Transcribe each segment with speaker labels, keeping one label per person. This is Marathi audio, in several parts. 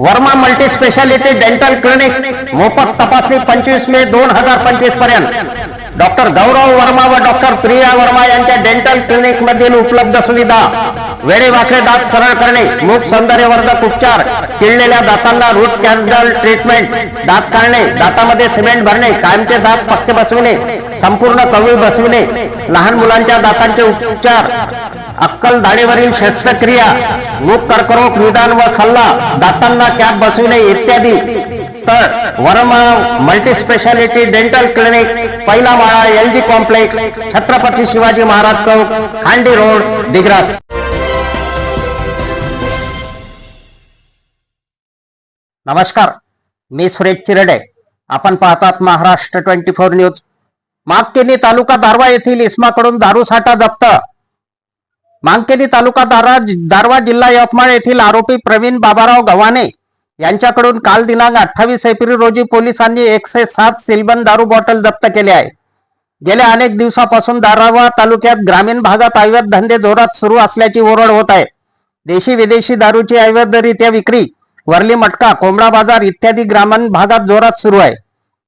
Speaker 1: Verma multi speciality dental clinic मोफत तपासणी पंचवीस मे दोन हजार पंचवीसपर्यंत. डॉक्टर गौरव वर्मा व डॉक्टर प्रिया वर्मा यांच्या डेंटल क्लिनिक मधील उपलब्ध सुविधा. वेळेवाकडे दात सरळ करणे मुख सौंदर्यवर्धक उपचार किडलेल्या दातांना रूट कॅन्डल ट्रीटमेंट दात काढणे दातामध्ये सिमेंट भरणे कायमचे दात पक्के बसविणे संपूर्ण कवळी बसविणे लहान मुलांच्या दातांचे उपचार. अक्कल दाढीवरील शस्त्रक्रिया मूक कर्करोग निदान व सल्ला दातांना कॅप बसविणे इत्यादी. स्थळ Verma multi speciality dental clinic पहिला माळा L G complex Chhatrapati Shivaji Maharaj चौक खांडी रोड दिग्रास. नमस्कार मी सुरेश चिरडे. आपण पाहतात महाराष्ट्र ट्वेंटी फोर न्यूज. मागकेनी तालुका दारवा येथील इस्माकडून दारू साठा जप्त. मांकेली तालुका दारा दारवा जिल्हा यवतमाळ येथील आरोपी प्रवीण बाबाराव गव्हाणे यांच्याकडून काल दिनांक अठ्ठावीस एप्रिल रोजी पोलिसांनी एकशे सात सिल्बन दारू बॉटल जप्त केले आहे. गेल्या अनेक दिवसापासून दारावा तालुक्यात ग्रामीण भागात अवैध धंदे जोरात सुरू असल्याची ओरड होत आहे. देशी विदेशी दारूची अवैधरित्या विक्री वरली मटका कोंबडा बाजार इत्यादी ग्रामीण भागात जोरात सुरू आहे.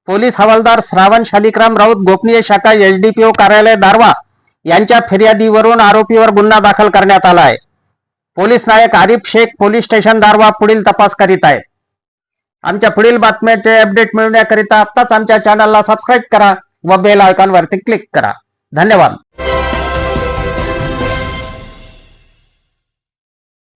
Speaker 1: पोलीस हवालदार श्रावण शालिक्राम राऊत गोपनीय शाखा एसडीपीओ कार्यालय दारवा यांच्या फिर्यादीवरून आरोपीवर गुन्हा दाखल करण्यात आला आहे. पोलीस नायक आरिफ शेख पोलीस स्टेशन दारवा पुढील तपास करीत आहेत. आमच्या पुढील बातम्याचे अपडेट मिळवण्याकरिता आत्ताच आमच्या चॅनलला सबस्क्राईब करा व बेल आयकॉनवरती क्लिक करा. धन्यवाद.